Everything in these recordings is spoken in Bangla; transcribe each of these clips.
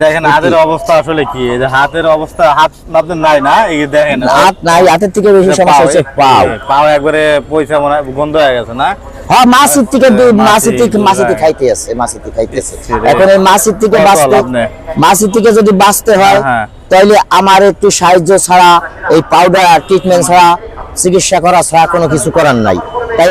দেখেন হাতের অবস্থা আসলে কি এই যে হাতের অবস্থা হাত নাই না এই দেখেন হাত নাই হাতের থেকে বেশি সমস্যা হচ্ছে পাও পাও একবারে পয়সা মনে গন্ধ হয়ে গেছে না হ্যাঁ থেকে থেকে হয়। খাইতে আছে। এখন এই থেকে বাঁচতে থেকে যদি বাঁচতে হয় হ্যাঁ। তাহলে আমার একটু সাহায্য ছাড়া এই পাউডার ট্রিটমেন্ট ছাড়া চিকিৎসা করা ছাড়া কোনো কিছু করার নাই তাই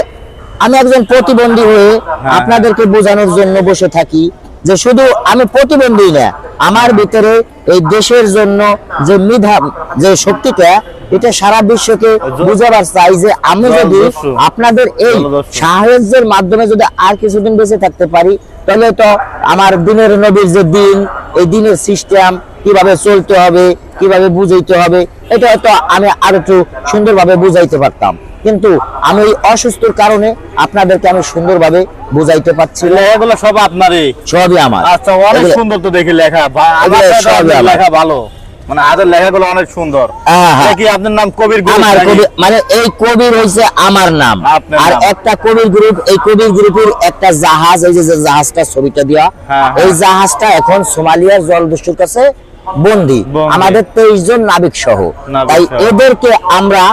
আমি একজন প্রতিবন্ধী হয়ে হ্যাঁ। আপনাদেরকে বোঝানোর জন্য বসে থাকি যে শুধু আমি প্রতিবন্ধী না আমার ভিতরে এই দেশের জন্য যে মিধা যে শক্তিটা এটা সারা বিশ্বকে বুঝাবার চাই যে আমি যদি আপনাদের এই। সাহায্যের মাধ্যমে যদি আর কিছুদিন বেঁচে থাকতে পারি তাহলে তো আমার দিনের নবীর যে দিন এই দিনের সিস্টেম কীভাবে চলতে হবে কীভাবে বুঝাইতে হবে এটা হয়তো আমি আর একটু সুন্দরভাবে বুঝাইতে পারতাম কিন্তু আমি এই অসুস্থর কারণে আপনাদেরকে আমি সুন্দরভাবে বুঝাইতে পারছি লেখাগুলো সব আপনারই। সবই আমার। আচ্ছা অনেক সুন্দর তো দেখি লেখা। এগুলো। লেখা ভালো। মানে হাতের লেখাগুলো অনেক সুন্দর। হ্যাঁ, হ্যাঁ। এটা কি আপনার নাম কবির গুরু আমার কবি মানে এই কবির হইছে আমার নাম। আর একটা কবির গ্রুপ এই কবির গ্রুপের একটা জাহাজ এই যে জাহাজটা ছবিটা দেওয়া হ্যাঁ, এই। জাহাজটা এখন সোমালিয়ার জলদস্যুর কাছে বন্দী। আমাদের তেইশ জন নাবিক সহ তাই এদেরকে আমরা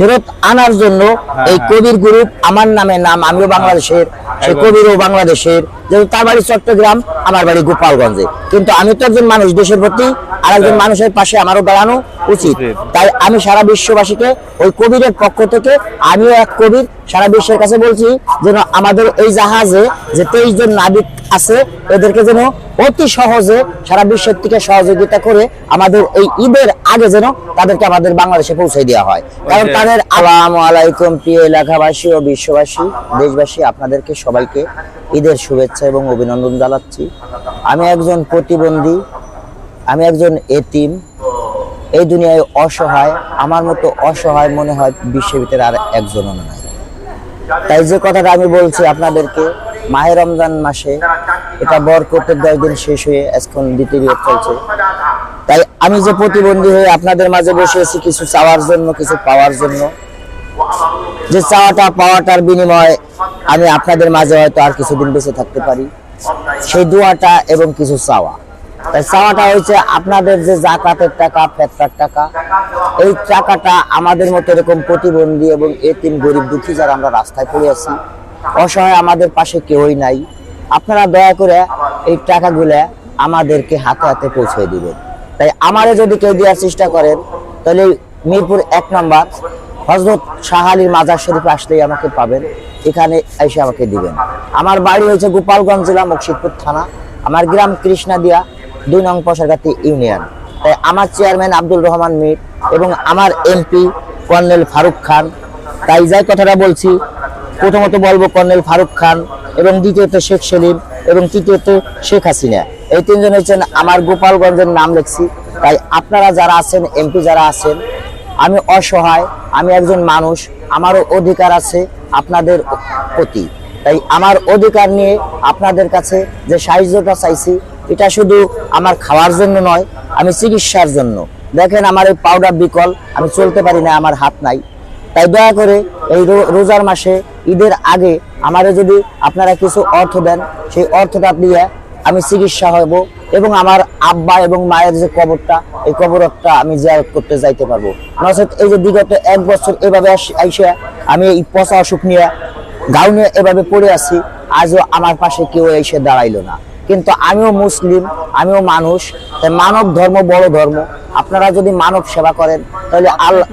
ফেরত আনার জন্য এই হ্যাঁ। কবির গ্রুপ আমার নামে নাম আমিও বাংলাদেশের সে কবিরও বাংলাদেশের যেহেতু তার বাড়ি চট্টগ্রাম আমার বাড়ি গোপালগঞ্জে কিন্তু আমি তো একজন মানুষ দেশের প্রতি আর একজন হ্যাঁ। মানুষের পাশে আমারও দাঁড়ানো উচিত উচিত। তাই আমি সারা বিশ্ববাসীকে ওই কবিরের পক্ষ থেকে আমিও এক কবির সারা বিশ্বের কাছে বলছি যেন আমাদের এই জাহাজে যে তেইশ জন নাবিক আছে এদেরকে যেন অতি সহজে সারা বিশ্বের থেকে সহযোগিতা করে আমাদের এই ঈদের আগে যেন তাদেরকে আমাদের বাংলাদেশে পৌঁছে দেওয়া হয় কারণ তাদের আলাম আলাইকুম প্রিয় এলাকাবাসী ও বিশ্ববাসী দেশবাসী আপনাদেরকে সবাইকে ঈদের শুভেচ্ছা এবং অভিনন্দন জানাচ্ছি। আমি একজন প্রতিবন্ধী, আমি একজন এতিম। এই দুনিয়ায় অসহায়, আমার মতো অসহায় মনে হয় বিশ্বের ভিতরে আর একজনও নাই। তাই যে কথাটা আমি বলছি আপনাদেরকে, মাহে রমজান মাসে এটা বর বরকতের দশ দিন শেষ হয়ে এখন দ্বিতীয় চলছে। তাই আমি যে প্রতিবন্ধী হয়ে আপনাদের মাঝে বসে আছি কিছু চাওয়ার জন্য, কিছু পাওয়ার জন্য যে চাওয়াটা, পাওয়াটার বিনিময়ে আমি আপনাদের মাঝে হয়তো আর কিছুদিন বেঁচে থাকতে পারি। সেই দোয়াটা এবং কিছু চাওয়া। তাই চাওয়াটা হয়েছে আপনাদের যে জাকাতের টাকা, ফেতরার টাকা, এই টাকাটা আমাদের মতো এরকম প্রতিবন্ধী এবং এতিম, গরিব, দুঃখী যারা আমরা রাস্তায় পড়ে আছি, অসহায় আমাদের পাশে কেউই নাই, আপনারা দয়া করে এই টাকাগুলা আমাদেরকে হাতে হাতে পৌঁছে দিবেন। তাই আমারে যদি কেউ দেওয়ার চেষ্টা করেন, তাহলে মিরপুর এক নম্বর হজরত শাহ মাজার শরীফে আসলেই আমাকে পাবেন। এখানে এসে আমাকে দিবেন। আমার বাড়ি হয়েছে গোপালগঞ্জ জেলা মুর্শিদপুর থানা। আমার গ্রাম কৃষ্ণাদিয়া, দুই নং পশারগাতি ইউনিয়ন। তাই আমার চেয়ারম্যান আব্দুল রহমান মীর এবং আমার এমপি কর্নেল ফারুক খান। তাই যাই কথাটা বলছি, প্রথমত বলব কর্নেল ফারুক খান এবং দ্বিতীয়ত শেখ সেলিম এবং তৃতীয়ত শেখ হাসিনা। এই তিনজন হচ্ছেন আমার গোপালগঞ্জের নাম লিখছি। তাই আপনারা যারা আছেন, এমপি যারা আছেন আমি অসহায়, আমি একজন মানুষ, আমারও অধিকার আছে আপনাদের প্রতি। তাই আমার অধিকার নিয়ে আপনাদের কাছে যে সাহায্যটা চাইছি, এটা শুধু আমার খাওয়ার জন্য নয়, আমি চিকিৎসার জন্য। দেখেন আমার এই পাউডার বিকল, আমি চলতে পারি না, আমার হাত নাই। তাই দয়া করে এই রোজার মাসে, ঈদের আগে আমারে যদি আপনারা কিছু অর্থ দেন, সেই অর্থটা দিয়ে আমি চিকিৎসা হব এবং আমার আব্বা এবং মায়ের যে কবরটা এই কবরটা আমি জিয়ারত করতে যাইতে পারব। নচেত এই যে বিগত এক বছর এভাবে আইসা আমি এই পচা অসুখ নিয়ে গাউনে এভাবে পড়ে আছি আজও আমার পাশে কেউ এসে দাঁড়াইলো না। কিন্তু আমিও মুসলিম আমিও মানুষ তাই মানব ধর্ম বড় ধর্ম। আপনারা যদি মানব সেবা করেন তাহলে আল্লাহ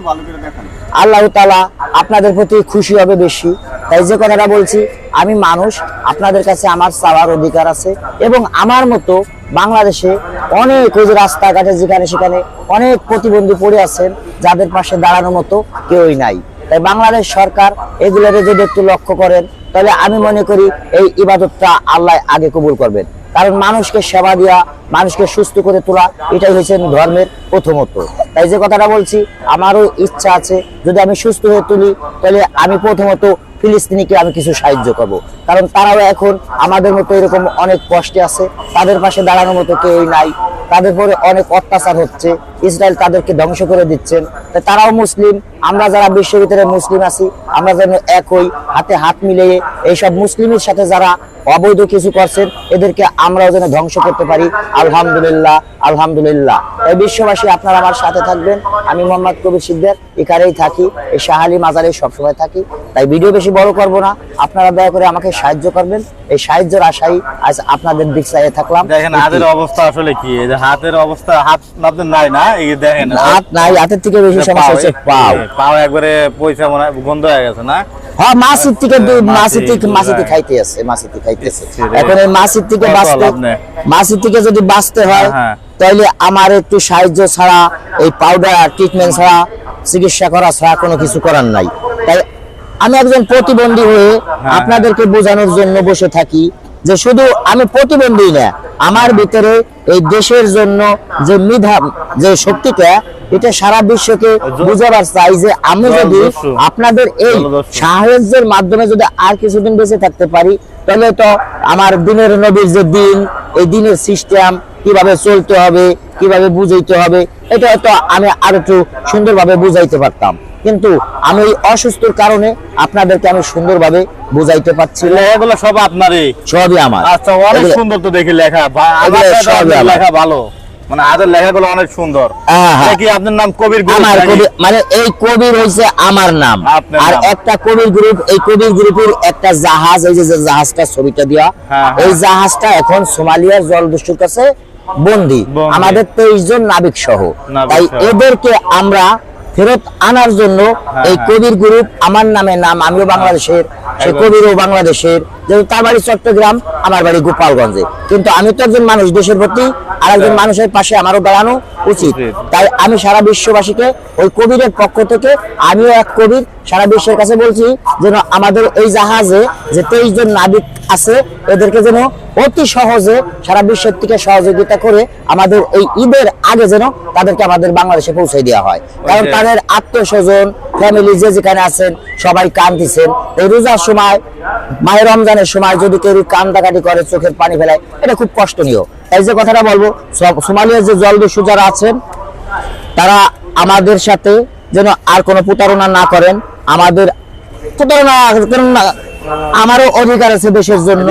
আল্লাহ তালা আপনাদের প্রতি খুশি হবে বেশি। তাই যে কথাটা বলছি আমি মানুষ আপনাদের কাছে আমার চাওয়ার অধিকার আছে এবং আমার মতো বাংলাদেশে অনেক ওই যে রাস্তাঘাটে যেখানে সেখানে অনেক প্রতিবন্ধী পড়ে আছেন, যাদের পাশে দাঁড়ানোর মতো কেউই নাই। তাই বাংলাদেশ সরকার এগুলোকে যদি একটু লক্ষ্য করেন, তাহলে আমি মনে করি এই ইবাদতটা আল্লাহ আগে কবুল করবেন। কারণ মানুষকে সেবা দেওয়া মানুষকে সুস্থ করে তোলা, এটাই হচ্ছে ধর্মের প্রথমত তাই যে কথাটা বলছি, আমারও ইচ্ছা আছে, যদি আমি সুস্থ হয়ে তুলি, তাহলে আমি প্রথমত ফিলিস্তিনিকে আমি কিছু সাহায্য করব। কারণ তারাও এখন আমাদের মতো এরকম অনেক কষ্টে আছে, তাদের পাশে দাঁড়ানোর মতো কেউই নাই, তাদের পরে অনেক অত্যাচার হচ্ছে, ইসরায়েল তাদেরকে ধ্বংস করে দিচ্ছেন। তারাও মুসলিম, আমরা যারা বিশ্বের ভিতরে মুসলিম আছি, আমরা যেন একই হাতে হাত মিলিয়ে এইসব মুসলিমের সাথে যারা অবৈধ কিছু করছেন এদেরকে আমরাও যেন ধ্বংস করতে পারি। আলহামদুলিল্লাহ আলহামদুলিল্লাহ। এই বিশ্ববাসী আপনারা আমার সাথে থাকবেন। আমি মোহাম্মদ কবির সিদ্দের এখানেই থাকি। এই শাহালি মাজারে সবসময় থাকি। তাই ভিডিও বেশি বড় করব না। আপনারা দয়া করে আমাকে সাহায্য করবেন। এই সাহায্যের আশাই আজ আপনাদের দিক চাইয়ে থাকলাম। দেখেন হাতের অবস্থা আসলে কি? এই যে হাতের অবস্থা হাত আপনাদের নাই না? এই দেখেন হাত নাই হাতের থেকে বেশি সমস্যা হচ্ছে পাও। পাও একবারে পয়সা মনে গন্ধ হয়ে গেছে না? হ্যাঁ থেকে হয়। খাইতে আছে মাসিতে খাইতেছে ইচ্ছে রে। এখন এই মাসির থেকে বাঁচতে লাভ থেকে যদি বাঁচতে হয় হ্যাঁ। তাহলে আমার একটু সাহায্য ছাড়া এই পাউডার ট্রিটমেন্ট ছাড়া চিকিৎসা করা ছাড়া কোনো কিছু করার নাই তাই আমি একজন প্রতিবন্ধী হয়ে হ্যাঁ। আপনাদেরকে বোঝানোর জন্য বসে থাকি যে শুধু আমি প্রতিবন্ধী না আমার ভিতরে এই দেশের জন্য যে মিধা যে শক্তিটা এটা সারা বিশ্বকে বুঝাবার চাই যে আমি যদি আপনাদের এই। সাহায্যের মাধ্যমে যদি আর কিছুদিন বেঁচে থাকতে পারি তাহলে তো আমার দিনের নবীর যে দিন এই দিনের সিস্টেম কীভাবে চলতে হবে কীভাবে বুঝাইতে হবে এটা তো আমি আর একটু সুন্দরভাবে বুঝাইতে পারতাম কিন্তু আমি এই অসুস্থর কারণে আপনাদেরকে আমি সুন্দরভাবে বুঝাইতে পারছি লেখাগুলো সব আপনারই। সবই আমার। আচ্ছা অনেক সুন্দর তো দেখি লেখা। এগুলো। লেখা ভালো। মানে হাতের লেখাগুলো অনেক সুন্দর। হ্যাঁ, হ্যাঁ। এটা কি আপনার নাম কবির গুরু আমার কবি মানে এই কবির হইছে আমার নাম। আর একটা কবির গ্রুপ এই কবির গ্রুপের একটা জাহাজ এই যে জাহাজটা ছবিটা দেওয়া হ্যাঁ, এই। জাহাজটা এখন সোমালিয়ার জলদস্যুর কাছে বন্দি। আমাদের তেইশ জন নাবিক সহ তাই। এদেরকে আমরা ফেরত আনার জন্য এই হ্যাঁ। কবির গ্রুপ আমার নামে নাম আমিও বাংলাদেশের সে কবিরও বাংলাদেশের যেহেতু তার বাড়ি চট্টগ্রাম আমার বাড়ি গোপালগঞ্জে। কিন্তু আমি তো একজন মানুষ দেশের প্রতি আর একজন হ্যাঁ। মানুষের পাশে আমারও দাঁড়ানো উচিত। উচিত। তাই আমি সারা বিশ্ববাসীকে ওই কবিরের পক্ষ থেকে আমিও এক কবির সারা বিশ্বের কাছে বলছি যেন আমাদের এই জাহাজে যে তেইশ জন নাবিক আছে এদেরকে যেন অতি সহজে সারা বিশ্বের থেকে সহযোগিতা করে আমাদের এই ঈদের আগে যেন তাদেরকে আমাদের বাংলাদেশে পৌঁছে দেওয়া হয়। কারণ তাদের আত্মীয় স্বজন ফ্যামিলি যে যেখানে আছেন সবাই কান্দিছেন এই রোজার সময় মায়ের রমজানের সময় যদি কেউ কান্দাকাটি করে চোখের পানি ফেলায় এটা খুব কষ্টনীয়। তাই যে কথাটা বলব সোমালিয়ার যে জলদস্যু যারা আছেন তারা আমাদের সাথে যেন আর কোনো প্রতারণা না করেন। আমাদের প্রতারণা আমারও অধিকার আছে দেশের জন্য।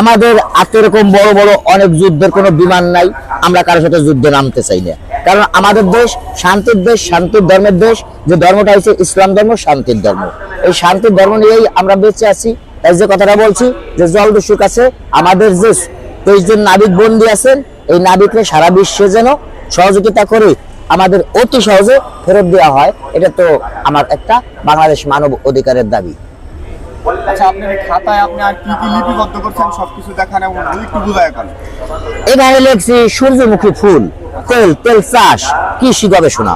আমাদের এত এরকম বড় বড় অনেক যুদ্ধের কোনো বিমান নাই আমরা কারোর সাথে যুদ্ধে নামতে চাই না। কারণ আমাদের দেশ শান্তির দেশ শান্তির ধর্মের দেশ যে ধর্মটা হচ্ছে ইসলাম ধর্ম শান্তির ধর্ম। এই শান্তির ধর্ম নিয়েই আমরা বেঁচে আছি। তাই যে কথাটা বলছি যে জল জলদস্যুর কাছে আমাদের যে তেইশ জন নাবিক বন্দী আছেন এই নাবিকরা সারা বিশ্বে যেন সহযোগিতা করে আমাদের অতি সহজে ফেরত দেওয়া হয় এটা তো আমার একটা বাংলাদেশ মানব অধিকারের দাবি। আচ্ছা এই এখানে। লিখছি সূর্যমুখী ফুল তেল তেল চাষ কৃষি গবেষণা।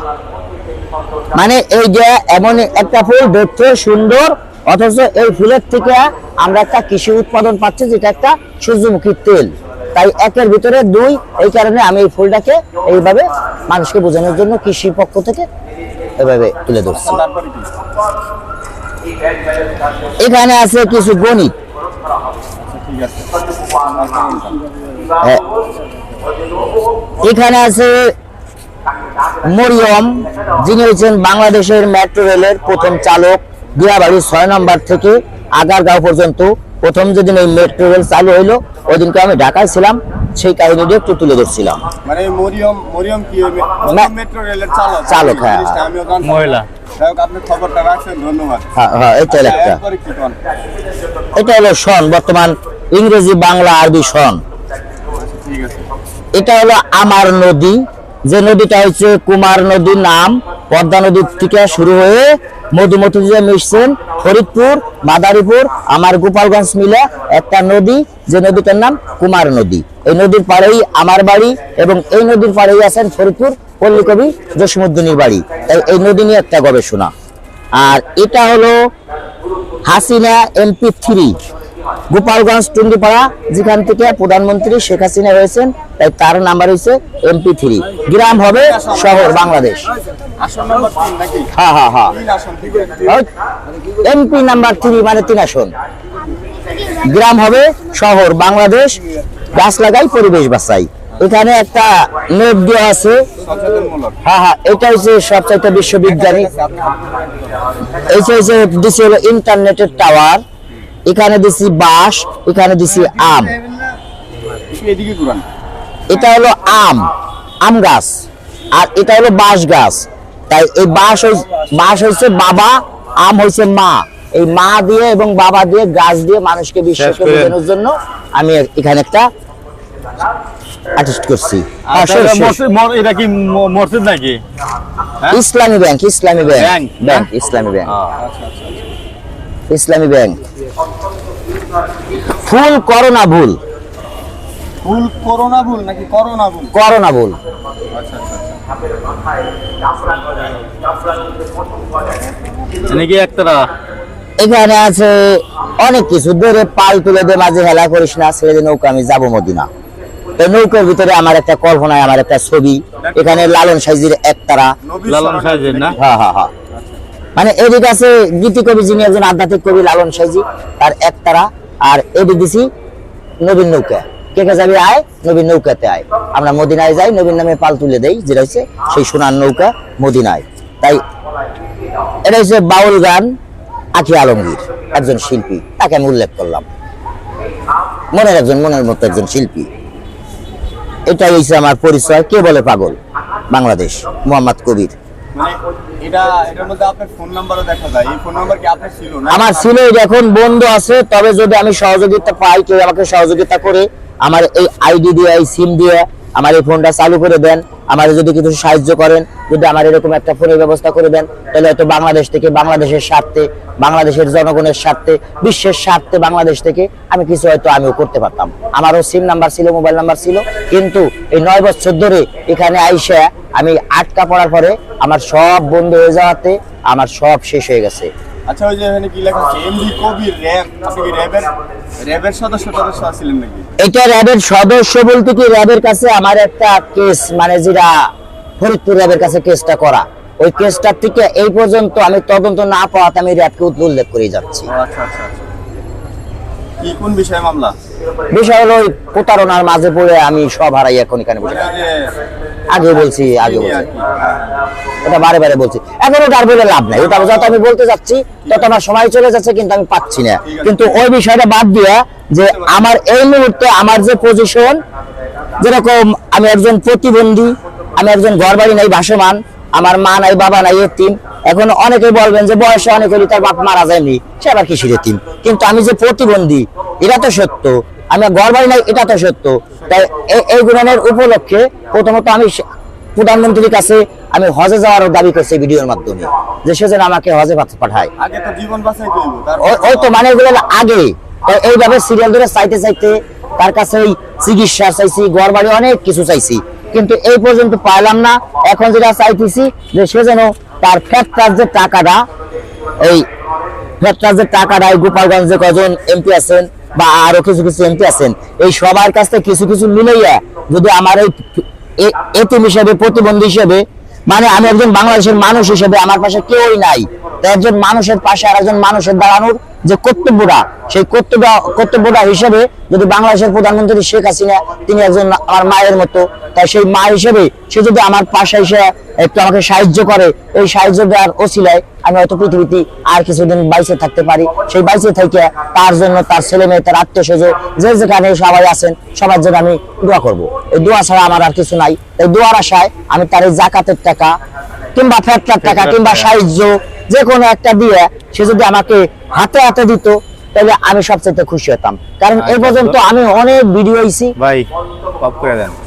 মানে এই যে এমন একটা ফুল দেখতে সুন্দর, অথচ এই ফুলের থেকে আমরা একটা কৃষি উৎপাদন পাচ্ছি, যেটা একটা সূর্যমুখীর তেল। তাই একের ভিতরে দুই, এই কারণে আমি এই ফুলটাকে এইভাবে মানুষকে বোঝানোর জন্য কৃষি পক্ষ থেকে এভাবে তুলে ধরছি। এখানে আছে কিছু গণিত। হ্যাঁ। এখানে আছে মরিয়ম যিনি হচ্ছেন বাংলাদেশের মেট্রো রেলের প্রথম চালক দিয়াবাড়ি ছয় নম্বর থেকে আগারগাঁও পর্যন্ত প্রথম যেদিন এই মেট্রো রেল চালু হইল ওই দিনকে আমি ঢাকায় ছিলাম সেই কাহিনীটা একটু তুলে ধরছিলাম। মানে মরিয়ম মরিয়ম কি মেট্রো রেলের চালক? চালক, হ্যাঁ। মহিলা। হ্যাঁ হ্যাঁ কি করেন এটা হলো সন বর্তমান ইংরেজি বাংলা আরবি সন। এটা হলো আমার নদী যে নদীটা হচ্ছে কুমার নদীর নাম, পদ্মা নদীর থেকে শুরু হয়ে মধুমতি যে মিশছেন, ফরিদপুর, মাদারীপুর, আমার গোপালগঞ্জ মিলে একটা নদী, যে নদীটার নাম কুমার নদী। এই নদীর পাড়েই আমার বাড়ি এবং এই নদীর পাড়েই আছেন ফরিদপুর পল্লীকবি জসিমুদ্দিনের বাড়ি। তাই এই নদী নিয়ে একটা গবেষণা। আর এটা হলো হাসিনা এমপি থ্রি। গোপালগঞ্জ টুঙ্গিপাড়া যেখান থেকে প্রধানমন্ত্রী শেখ হাসিনা রয়েছেন, তাই তার নাম্বার হয়েছে এমপি থ্রি। গ্রাম হবে শহর বাংলাদেশ। হ্যাঁ হ্যাঁ হ্যাঁ। এমপি নাম্বার থ্রি মানে তিন আসন। গ্রাম হবে শহর বাংলাদেশ, গাছ লাগাই, পরিবেশ বাঁচাই এখানে একটা নোট দেওয়া আছে। হ্যাঁ হ্যাঁ এটা হচ্ছে সবচাইতে বিশ্ববিজ্ঞানী যে হচ্ছে ইন্টারনেটের টাওয়ার এখানে দিছি বাঁশ এখানে দিছি আম। এটা হলো আম আম গাছ আর এটা হলো বাঁশ গাছ। তাই এই বাঁশ হই- বাঁশ হয়েছে বাবা আম হয়েছে মা। এই মা দিয়ে এবং বাবা দিয়ে গাছ দিয়ে মানুষকে বিশ্বাসকে করেন। বোঝানোর জন্য আমি এখানে একটা আর্টিস্ট করছি। হ্যাঁ, আচ্ছা, এটা কি মসজিদ নাকি? হ্যাঁ? Islami bank Islami bank. Bank, bank Islami bank. Islami bank. ফুল করোনা ভুল। ভুল করোনা ভুল নাকি করোনা ভুল? করোনা ভুল। আচ্ছা আচ্ছা একতারা এখানে আছে অনেক কিছু। ধরে পাল তুলে দে মাঝে হেলা করিস না ছেড়ে দে নৌকা আমি যাব মদিনা। এই নৌকার ভিতরে আমার একটা কল্পনায় আমার একটা ছবি। এখানে লালন সাইজির একতারা লালন সাহেবের না? হ্যাঁ হ্যাঁ হ্যাঁ। মানে এদিক আছে গীতি কবি, যিনি একজন আধ্যাত্মিক কবি লালন সাইজি, তার একতারা আর এদিক দিছি নবীন নৌকা। কে কে যাবি আয়? নবীন নৌকাতে আয়। আমরা মদিনায় যাই, নবীন নামে পাল তুলে দেই, যেটা হচ্ছে সেই সোনার নৌকা মদিনায়। তাই এটা হচ্ছে বাউল গান আখি আলমগীর, একজন শিল্পী। তাকে আমি উল্লেখ করলাম। মনের একজন, মনের মতো একজন শিল্পী। এটাই হচ্ছে আমার পরিচয়। কে বলে পাগল? বাংলাদেশ, মোহাম্মদ কবির। আমার ছিল এখন বন্ধ আছে, তবে যদি আমি সহযোগিতা পাই, কেউ আমাকে সহযোগিতা করে, আমার এই আইডি দিয়ে, এই সিম দিয়ে, আমার এই ফোনটা চালু করে দেন। আমার যদি কিছু সাহায্য করেন, যদি আমার এরকম একটা ফোনের ব্যবস্থা করে দেন, তাহলে হয়তো বাংলাদেশ থেকে বাংলাদেশের স্বার্থে, বাংলাদেশের জনগণের স্বার্থে, বিশ্বের স্বার্থে বাংলাদেশ থেকে আমি কিছু হয়তো আমিও করতে পারতাম। আমারও সিম নাম্বার ছিল মোবাইল নাম্বার ছিল, কিন্তু এই নয় বছর ধরে এখানে আইসা আমি আটকা পড়ার পরে আমার সব বন্ধ হয়ে যাওয়াতে আমার সব শেষ হয়ে গেছে। আচ্ছা ওই যে এখানে কি লেখা আছে? MD Kabir RAB. আপনি কি র্যাবের? র্যাবের সদস্য সদস্য ছিলেন নাকি? এটা র্যাবের সদস্য বলতে কি র্যাবের কাছে আমার একটা কেস মানে যেটা ফরিদপুর র্যাবের কাছে কেসটা করা। ওই কেসটার থেকে এই পর্যন্ত আমি তদন্ত না পাওয়াতে আমি র্যাবকে উল্লেখ করে যাচ্ছি। আচ্ছা আচ্ছা আচ্ছা। কি কোন বিষয়ে মামলা? বিষয় হলো ওই প্রতারণার মাঝে পড়ে আমি সব হারাই এখন এখানে বসে আগে বলছি আগে বলছি। এটা বারে বারে বলছি। এখন বলে লাভ নাই। ওটা যত আমি বলতে যাচ্ছি তত আমার সময় চলে যাচ্ছে কিন্তু আমি পাচ্ছি না। কিন্তু ওই বিষয়টা বাদ দিয়া যে আমার এই মুহূর্তে আমার যে পজিশন যেরকম আমি একজন প্রতিবন্ধী আমি একজন ঘর বাড়ি নাই ভাসমান আমার মা নাই বাবা নাই এতিম এখন অনেকে বলবেন যে বয়সে অনেক হলে তার বাপ মারা যায়নি সে আবার কিসের এতিম? কিন্তু আমি যে প্রতিবন্ধী এটা তো সত্য। আমি ঘর বাড়ি নাই এটা তো সত্য। তাই এই- গুণনের উপলক্ষে প্রথমত আমি প্রধানমন্ত্রীর কাছে আমি হজে যাওয়ার দাবি করছি ভিডিওর মাধ্যমে যে সে যেন আমাকে হজে পাঠ- পাঠায়। ওই- ওই তো মানে এগুলো আগে। এইভাবে সিরিয়াল ধরে চাইতে চাইতে তার কাছে এই চিকিৎসা চাইছি ঘর বাড়ি অনেক কিছু চাইছি। কিন্তু এই পর্যন্ত পাইলাম না। এখন যেটা চাইতেছি যে সে যেন তার ফ্যাক্টার যে টাকাটা, এই ফ্যাক্টার যে টাকাটা, এই গোপালগঞ্জে কজন এমপি আছেন বা আরও কিছু কিছু এমপি আছেন, এই সবার কাছ থেকে কিছু কিছু মিলাইয়া যদি আমার এই এতিম হিসেবে, প্রতিবন্ধী হিসেবে মানে আমি একজন বাংলাদেশের মানুষ হিসেবে আমার পাশে কেউই নাই একজন মানুষের পাশে আর একজন মানুষের দাঁড়ানোর যে কর্তব্যটা সেই কর্তব্য কর্তব্যটা হিসেবে যদি বাংলাদেশের প্রধানমন্ত্রী শেখ হাসিনা, তিনি একজন আমার মায়ের মতো, তাই সেই মা হিসেবে সে যদি আমার পাশে এসে একটু আমাকে সাহায্য করে, এই সাহায্য দেওয়ার ওসিলায় আমি হয়তো পৃথিবীতে আর কিছুদিন বাইসে থাকতে পারি। সেই বাইসে থেকে তার জন্য তার ছেলে মেয়ে, তার আত্মীয় স্বজন, যে যেখানে সবাই আছেন, সবার জন্য আমি দোয়া করব। এই দোয়া ছাড়া আমার আর কিছু নাই। এই দোয়ার আশায় আমি তার এই জাকাতের টাকা কিংবা ফেটলার টাকা কিংবা সাহায্য যে কোনো একটা দিয়ে সে যদি আমাকে হাতে হাতে দিত তাহলে আমি সবচেয়ে খুশি হতাম। কারণ এই পর্যন্ত আমি অনেক ভিডিও হইছি ভাই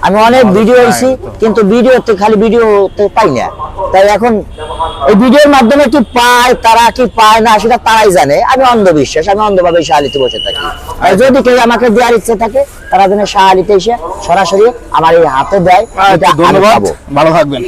আমি অনেক ভিডিও হয়েছি কিন্তু ভিডিওতে খালি ভিডিওতে পাই না। তাই এখন এই ভিডিওর মাধ্যমে কি পায় তারা কি পায় না সেটা তারাই জানে। আমি অন্ধবিশ্বাস আমি অন্ধভাবে শাহালিতে বসে থাকি। আর যদি কেউ আমাকে দেওয়ার ইচ্ছে থাকে তারা যেন শাহালিতে এসে সরাসরি আমার এই হাতে দেয় আচ্ছা, ধন্যবাদ। ভালো থাকবেন।